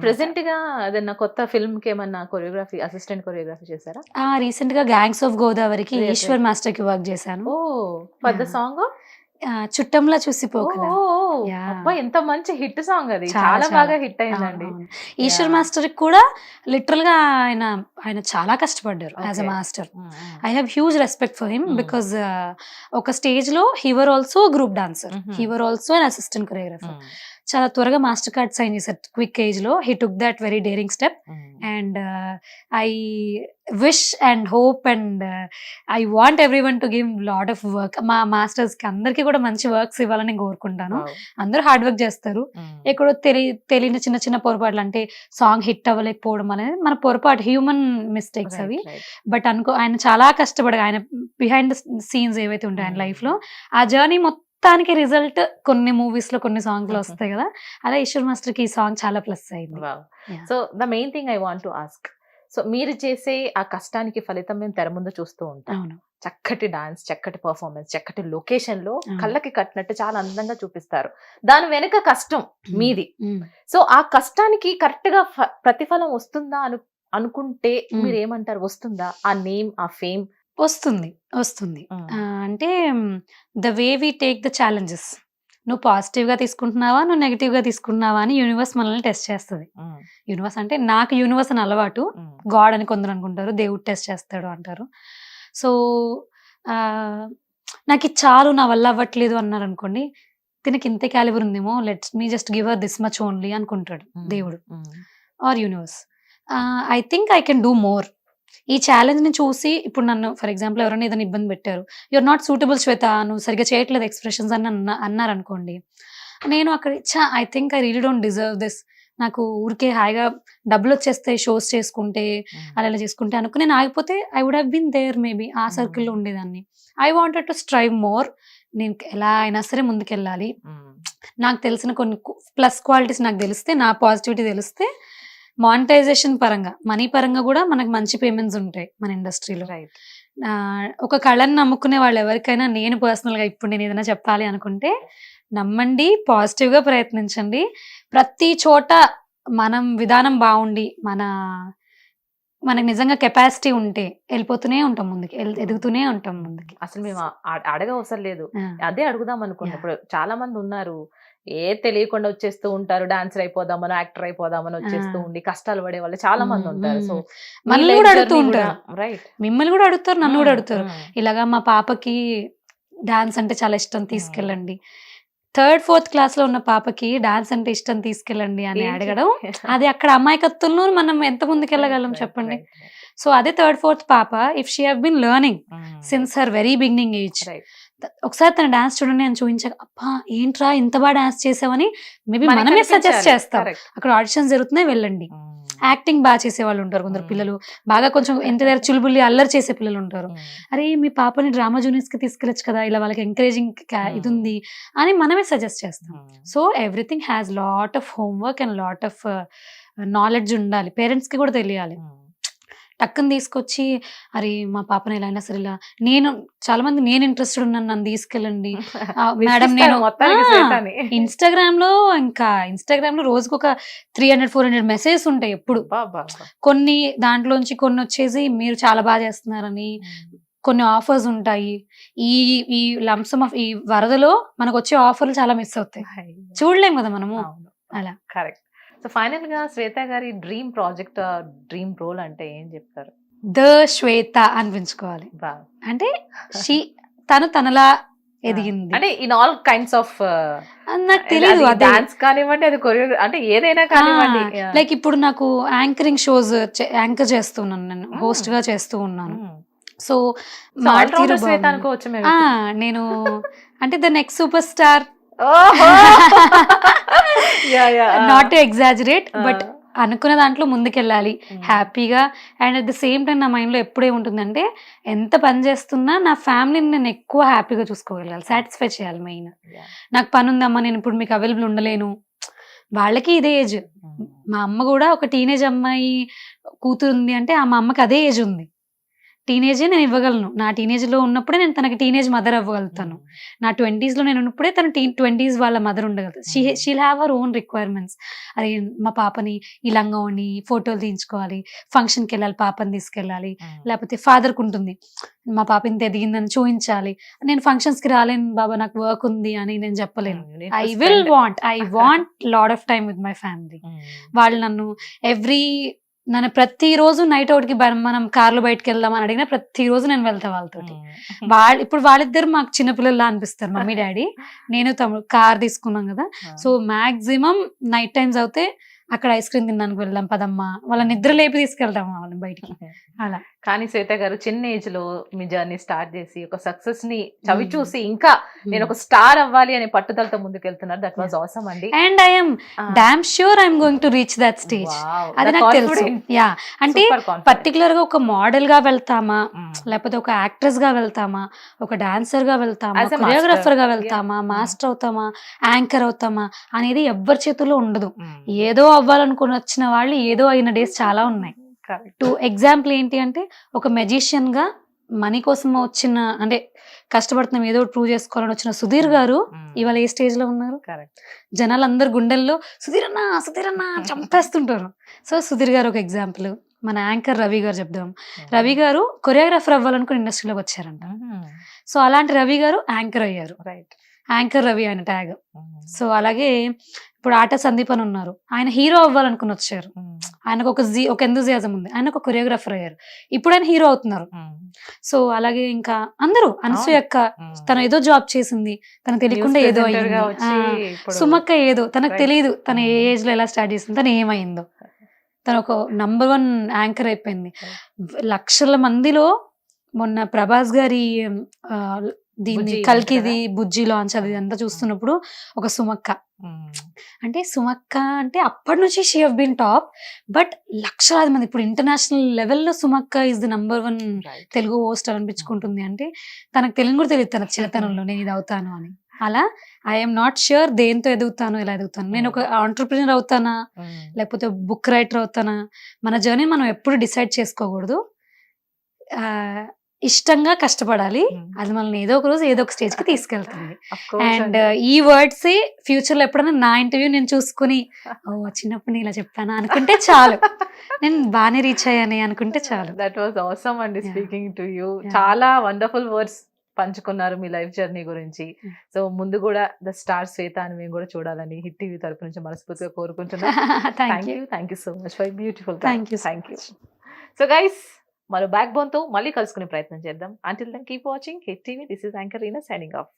ప్రెసెంట్గా ఏదన్నా కొత్త ఫిల్మ్కి ఏమన్నా కొరియోగ్రఫీ అసిస్టెంట్ కొరియోగ్రఫీ చేశారా రీసెంట్గా గ్యాంగ్స్ ఆఫ్ గోదావరికి ఈశ్వర్. మాస్టర్కి వర్క్ చేశాను ఓ పెద్ద. సాంగ్ ఆ, చుట్టంలా చూసిపోకల ఎంత మంచి హిట్ సాంగ్ అది చాలా. బాగా హిట్ అయిందండి ఈశ్వర్. మాస్టర్కి కూడా లిటరల్గా ఆయన ఆయన చాలా కష్టపడ్డారు as a. Master. I have huge respect for him. Because ఒక స్టేజ్లో he was also group dancer. He was also an assistant choreographer చాలా త్వరగా మాస్టర్ కార్డ్ సైన్ చేశారు క్విక్ ఏజ్లో he took that very daring step. And I wish and hope and I want every one to give lot of work మా మాస్టర్స్కి అందరికీ కూడా మంచి works ఇవ్వాలని కోరుకుంటాను. అందరూ హార్డ్ వర్క్ చేస్తారు ఉమ్. ఎక్కడో తెలి తెలియని చిన్న చిన్న పొరపాట్లు అంటే సాంగ్ హిట్ అవ్వలేకపోవడం అనేది మన పొరపాటు హ్యూమన్ మిస్టేక్స్ అవి. బట్ అనుకో ఆయన చాలా కష్టపడగా ఆయన బిహైండ్ సీన్స్ ఏవైతే ఉంటాయి ఆయన Mm. లైఫ్లో ఆ జర్నీ మొత్తానికి రిజల్ట్ కొన్ని మూవీస్లో కొన్ని సాంగ్స్లో. వస్తాయి కదా? అలా ఈశ్వర్ మాస్టర్కి ఈ సాంగ్ చాలా ప్లస్ అయింది. So the main thing I want to ask so మీరు చేసే ఆ కష్టానికి ఫలితం మేము తెర ముందు చూస్తూ ఉంటాం. చక్కటి డాన్స్ చక్కటి పర్ఫార్మెన్స్ చక్కటి లొకేషన్లో. కళ్ళకి కట్టినట్టు చాలా అందంగా చూపిస్తారు. దాని వెనుక కష్టం మీది. సో ఆ కష్టానికి కరెక్ట్గా ప్రతిఫలం వస్తుందా అను అనుకుంటే. మీరు ఏమంటారు వస్తుందా? ఆ నేమ్ ఆ ఫేమ్ వస్తుంది వస్తుంది. అంటే the way we take the challenges. నువ్వు పాజిటివ్గా తీసుకుంటున్నావా నువ్వు నెగిటివ్గా తీసుకుంటున్నావా అని యూనివర్స్ మనల్ని టెస్ట్ చేస్తుంది. యూనివర్స్ అంటే నాకు యూనివర్స్ అని అలవాటు. గాడ్ అని కొందరు అనుకుంటారు దేవుడు టెస్ట్ చేస్తాడు అంటారు. సో నాకు ఇది చాలు నా వల్ల అవ్వట్లేదు అన్నారు అనుకోండి దీనికి ఇంతే క్యాలిబర్ ఉందేమో let's me just give uh this much only అనుకుంటాడు దేవుడు or universe. I think I can do more. ఈ ఛాలెంజ్ని చూసి ఇప్పుడు నన్ను ఫర్ ఎగ్జాంపుల్ ఎవరైనా ఏదైనా ఇబ్బంది పెట్టారు. యూఆర్ నాట్ సూటబుల్ శ్వేత నువ్వు సరిగ్గా చేయట్లేదు ఎక్స్ప్రెషన్స్ అని అన్న అన్నారు అనుకోండి నేను అక్కడ చా I think I really don't deserve this నాకు ఊరికే హాయిగా డబ్బులు వచ్చేస్తాయి షోస్ చేసుకుంటే అలా ఇలా చేసుకుంటే అనుకుని నేను ఆగిపోతే I would have been there maybe ఆ. సర్కిల్లో ఉండేదాన్ని. I wanted to strive more నేను ఎలా అయినా సరే ముందుకెళ్ళాలి. నాకు తెలిసిన కొన్ని ప్లస్ క్వాలిటీస్ నాకు తెలిస్తే నా పాజిటివిటీ తెలిస్తే మానిటైజేషన్ పరంగా మనీ పరంగా కూడా మనకు మంచి పేమెంట్స్ ఉంటాయి మన ఇండస్ట్రీలో. రైట్ ఒక కళను నమ్ముకునే వాళ్ళు ఎవరికైనా నేను personal గా ఇప్పుడు నేను ఏదైనా చెప్పాలి అనుకుంటే నమ్మండి పాజిటివ్గా ప్రయత్నించండి. ప్రతి చోట మనం విధానం బాగుండి మన మనకి నిజంగా కెపాసిటీ ఉంటే వెళ్ళిపోతూనే ఉంటాం ముందుకి ఎదుగుతూనే ఉంటాం ముందుకి. అసలు మేము అడగ అవసరం లేదు. అదే అడుగుదాం. ఇప్పుడు చాలా మంది ఉన్నారు. ఏ తెలియకుండా వచ్చేస్తూ ఉంటారు. డాన్సర్ అయిపోదామనో యాక్టర్ అయిపోదామని వచ్చేస్తూ. ఉండి కష్టాలు పడే వాళ్ళు చాలా మంది ఉంటారు. సో. మనల్ని కూడా అడుగుతూ ఉంటారు. రైట్. మిమ్మల్ని కూడా అడుగుతారు నన్ను కూడా అడుగుతారు. ఇలాగా మా పాపకి డాన్స్ అంటే చాలా ఇష్టం తీసుకెళ్ళండి. థర్డ్ ఫోర్త్ క్లాస్లో ఉన్న పాపకి డాన్స్ అంటే ఇష్టం తీసుకెళ్ళండి అని అడగడం. అది అక్కడ అమాయకత్వంలో మనం ఎంత ముందుకెళ్ళగలం చెప్పండి. సో అదే థర్డ్ ఫోర్త్ పాప if she have been learning since her very beginning age ఒకసారి తన డాన్స్ చూడండి అని చూపించాక అబ్బా ఏంట్రా ఇంత బాగా డాన్స్ చేసావని మేబీ మనమే సజెస్ట్ చేస్తాం. అక్కడ ఆడిషన్స్ జరుగుతున్నాయి వెళ్ళండి. యాక్టింగ్ బాగా చేసే వాళ్ళు ఉంటారు కొందరు. పిల్లలు. బాగా కొంచెం ఎంత దగ్గర చులుబుల్లి అల్లరి చేసే పిల్లలు ఉంటారు. అరే మీ పాపని డ్రామా జూనియర్స్కి తీసుకెళ్ళచ్చు కదా ఇలా వాళ్ళకి ఎంకరేజింగ్. ఇది ఉంది అని మనమే సజెస్ట్ చేస్తాం. So everything has lot of homework and lot of knowledge ఉండాలి. పేరెంట్స్కి కూడా తెలియాలి. టక్కుని తీసుకొచ్చి అరే మా పాపని ఎలా అయినా సరే ఇలా నేను చాలా మంది నేను ఇంట్రెస్టెడ్ ఉన్నాను నన్ను తీసుకెళ్ళండి. మేడం నేను ఇన్స్టాగ్రామ్ లో ఇంకా ఇన్స్టాగ్రామ్లో రోజుకు ఒక three hundred four hundred messages ఉంటాయి ఎప్పుడు. కొన్ని దాంట్లోంచి కొన్ని వచ్చేసి మీరు చాలా బాగా చేస్తున్నారని కొన్ని ఆఫర్స్ ఉంటాయి. ఈ ఈ లంసం ఆఫ్ ఈ వరదలో మనకు వచ్చే ఆఫర్లు చాలా మిస్ అవుతాయి. చూడలేం కదా మనము. అలా. కరెక్ట్. సో ఫైనల్గా శ్వేత గారి డ్రీమ్ ప్రాజెక్ట్ డ్రీమ్ రోల్ అంటే ఏం చెప్తారు ద శ్వేత అనిపించుకోవాలి అంటే షీ తను తనలా ఎదిగింది అంటే ఇన్ ఆల్ కైండ్స్ ఆఫ్ నాకు తెలియదు డాన్స్ కానివ్వండి అది కొరియో అంటే ఏదైనా కానివ్వండి. లైక్ ఇప్పుడు నాకు యాంకరింగ్ షోస్ యాంకర్ చేస్తున్నాను నేను. హోస్ట్గా చేస్తూ ఉన్నాను. సో ఆ, నేను అంటే the next super star. Not to exaggerate. But అనుకున్న దాంట్లో ముందుకెళ్ళాలి. హ్యాపీగా and at the same time నా మైండ్లో ఎప్పుడే ఉంటుందంటే ఎంత పని చేస్తున్నా నా ఫ్యామిలీని నేను ఎక్కువ హ్యాపీగా చూసుకోగలగాలి సాటిస్ఫై చేయాలి మెయిన్. నాకు పని ఉందమ్మా నేను ఇప్పుడు మీకు అవైలబుల్ ఉండలేను వాళ్ళకి ఇదే ఏజ్ Mm. మా అమ్మ కూడా ఒక టీనేజ్ అమ్మాయి కూతురు ఉంది అంటే ఆ మా అమ్మకి అదే ఏజ్ ఉంది టీనేజే నేను ఇవ్వగలను. నా టీనేజ్లో ఉన్నప్పుడే నేను తనకి టీనేజ్ మదర్ అవ్వగలుగుతాను. నా ట్వంటీస్లో నేను ఉన్నప్పుడే తన టీ ట్వంటీస్ వాళ్ళ mother ఉండగలుగుతాను. She. She'll have our own requirements అది మా పాపని ఈ లంగోని ఫోటోలు తీయించుకోవాలి ఫంక్షన్కి వెళ్ళాలి పాపని తీసుకెళ్ళాలి లేకపోతే ఫాదర్కి ఉంటుంది. మా పాప ఇంత ఎదిగిందని చూపించాలి నేను ఫంక్షన్స్కి రాలేను బాబా నాకు వర్క్ ఉంది అని నేను చెప్పలేను. I will want I want lot of time with my family వాళ్ళు నన్ను ఎవ్రీ నన్ను ప్రతిరోజు నైట్ అవుట్కి బ- మనం కార్లో బయటకు వెళ్దాం అని అడిగినా ప్రతిరోజు నేను వెళ్తా వాళ్ళతోటి. వాళ్ళు ఇప్పుడు వాళ్ళిద్దరు మాకు చిన్నపిల్లల్లా అనిపిస్తారు మమ్మీ డాడీ. నేను తమ్ముడు కార్ తీసుకున్నాం కదా. సో మాక్సిమం నైట్ టైమ్స్ అవుతే అక్కడ ఐస్ క్రీమ్ తినడానికి వెళ్దాం పదమ్మా. వాళ్ళ నిద్ర లేపి తీసుకెళ్తాం వాళ్ళని బయటికి. అలా. కానీ శ్వేత గారు చిన్న ఏజ్లో మీ జర్నీ స్టార్ట్ చేసి ఒక సక్సెస్ని చవి. చూసి ఇంకా నేను ఒక స్టార్ అవ్వాలి అనే పట్టుదలతో ముందుకు వెళ్తున్నారు దట్ వాజ్ అవసరం అండి. And I'm damn sure I'm going to reach that stage అది నాకు తెలుసు. యా అంటే పర్టికులర్గా ఒక మోడల్గా వెళ్తామా? లేకపోతే ఒక యాక్ట్రెస్గా వెళ్తామా? ఒక డాన్సర్గా వెళ్తామా? కొరియోగ్రాఫర్గా. వెళ్తామా. మాస్టర్ అవుతామా? యాంకర్ అవుతామా? అనేది ఎవ్వరి చేతుల్లో ఉండదు. ఏదో అవ్వాలనుకుని వచ్చిన వాళ్ళు ఏదో అయిన డేస్ చాలా ఉన్నాయి. టు ఎగ్జాంపుల్ ఏంటి అంటే ఒక మెజిషియన్గా మనీ కోసం వచ్చిన అంటే కష్టపడుతున్నాం ఏదో ప్రూవ్ చేసుకోవాలని వచ్చిన సుధీర్ గారు ఇవాళ ఏ స్టేజ్లో ఉన్నారు? జనాలు అందరు గుండెల్లో సుధీర్ అన్న సుధీర్ అన్న చంపేస్తుంటారు. సో సుధీర్ గారు ఒక ఎగ్జాంపుల్ మన యాంకర్ రవి గారు చెప్దాం. రవి గారు కొరియోగ్రాఫర్ అవ్వాలనుకుని ఇండస్ట్రీలోకి వచ్చారంట. సో అలాంటి రవి గారు యాంకర్ అయ్యారు. రైట్ యాంకర్ రవి ఆయన ట్యాగ్ సో అలాగే ఇప్పుడు ఆట సందీప్ అని ఉన్నారు. ఆయన హీరో అవ్వాలనుకుని వచ్చారు. ఆయనకు ఒక జీ ఒక ఎంతజియాజం ఉంది. ఆయన ఒక కొరియోగ్రాఫర్ అయ్యారు. ఇప్పుడు ఆయన హీరో అవుతున్నారు సో అలాగే ఇంకా అందరూ అనసూయ అక్క తను ఏదో జాబ్ చేసింది. తనకు తెలియకుండా ఏదో సుమక్క ఏదో తనకు. తెలియదు తను ఏ. ఏజ్లో ఎలా స్టార్ట్ చేసింది తను ఏమైందో. తను ఒక నంబర్ వన్ యాంకర్ అయిపోయింది. లక్షల మందిలో మొన్న ప్రభాస్ గారి దీన్ని కల్కిది బుజ్జి లాంచ్ అది అంతా చూస్తున్నప్పుడు ఒక సుమక్క. అంటే సుమక్క అంటే అప్పటి నుంచి she have been top but లక్షలాది మంది ఇప్పుడు ఇంటర్నేషనల్ లెవెల్లో సుమక్క is the number one Telugu host అనిపించుకుంటుంది. అంటే తనకు తెలుగు కూడా తెలియదు తన చిన్నతనంలో నేను ఇది అవుతాను అని. అలా ఐఎమ్ నాట్ ష్యూర్ దేంతో ఎదుగుతాను ఎలా ఎదుగుతాను. నేను ఒక ఆంటర్ప్రినర్ అవుతానా? లేకపోతే బుక్ రైటర్ అవుతానా? మన జర్నీ మనం ఎప్పుడు డిసైడ్ చేసుకోకూడదు. ఇష్టంగా కష్టపడాలి. అది మనల్ని ఏదో ఒక రోజు ఏదో ఒక స్టేజ్కి తీసుకెళ్తుంది అండ్ ఈ వర్డ్స్ ఫ్యూచర్లో ఎప్పుడైనా నా ఇంటర్వ్యూ నేను చూసుకుని ఓ చిన్నప్పుడు నేను ఇలా చెప్పానా అనుకుంటే చాలు. నేను బాగానే రీచ్ అయ్యాను అనుకుంటే చాలు. దట్ వాజ్ అవసరం అండి. Speaking to you. చాలా వండర్ఫుల్ వర్డ్స్ పంచుకున్నారు మీ లైఫ్ జర్నీ గురించి. సో ముందు కూడా ద స్టార్ శ్వేత అని మేము కూడా చూడాలని హిట్ టీవీ తరపు నుంచి మనస్ఫూర్తిగా కోరుకుంటున్నాం. Thank thank you you thank you so much for beautiful you so thank you. So guys మరో బ్యాక్ బోన్తో మళ్ళీ కలుసుకునే ప్రయత్నం చేద్దాం. Until then keep watching hit TV this is anchor Reena signing off